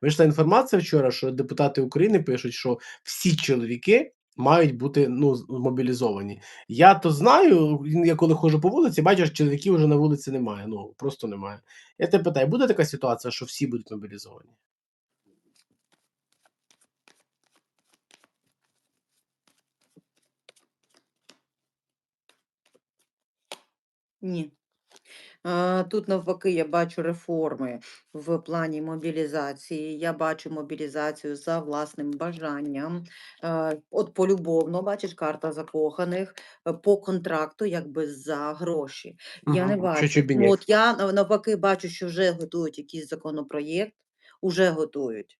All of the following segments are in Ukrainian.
Вийшла інформація вчора, що депутати України пишуть, що всі чоловіки мають бути ну, мобілізовані. Я то знаю, я коли ходжу по вулиці, бачу, що чоловіків вже на вулиці немає. Ну просто немає. Я тебе питаю, буде така ситуація, що всі будуть мобілізовані? Ні. Тут навпаки я бачу реформи в плані мобілізації. Я бачу мобілізацію за власним бажанням. От полюбовно, бачиш, карта закоханих е, по контракту, якби за гроші. Я не бачу. От я навпаки бачу, що вже готують якийсь законопроєкт, уже готують.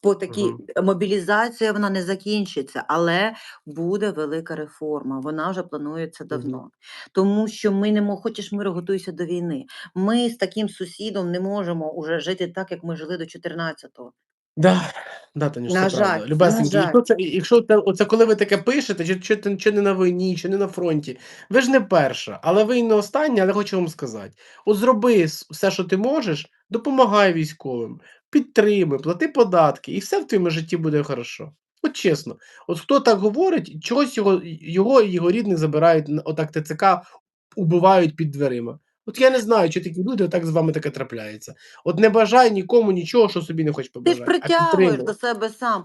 По такій Мгм. мобілізація вона не закінчиться, але буде велика реформа. Вона вже планується давно. Тому що ми не мо хочеш миру, готуйся до війни. Ми з таким сусідом не можемо уже жити так, як ми жили до 14-го. Да, да, Танюш, На це жаль, правда. на якщо це, якщо це, оце коли ви таке пишете, чи, чи, ти- чи не на війні, чи не на фронті, ви ж не перша, але ви й не остання, але хочу вам сказати: от зроби все, що ти можеш, допомагай військовим, підтримуй, плати податки, і все в твоєму житті буде хорошо. От чесно, от хто так говорить, чогось його, його і його рідних забирають, отак ТЦК убивають під дверима. От я не знаю, чи такі люди отак з вами таке трапляється. От не бажай нікому нічого, що собі не хочеш Ти ж побажати, притягуєш до себе сам.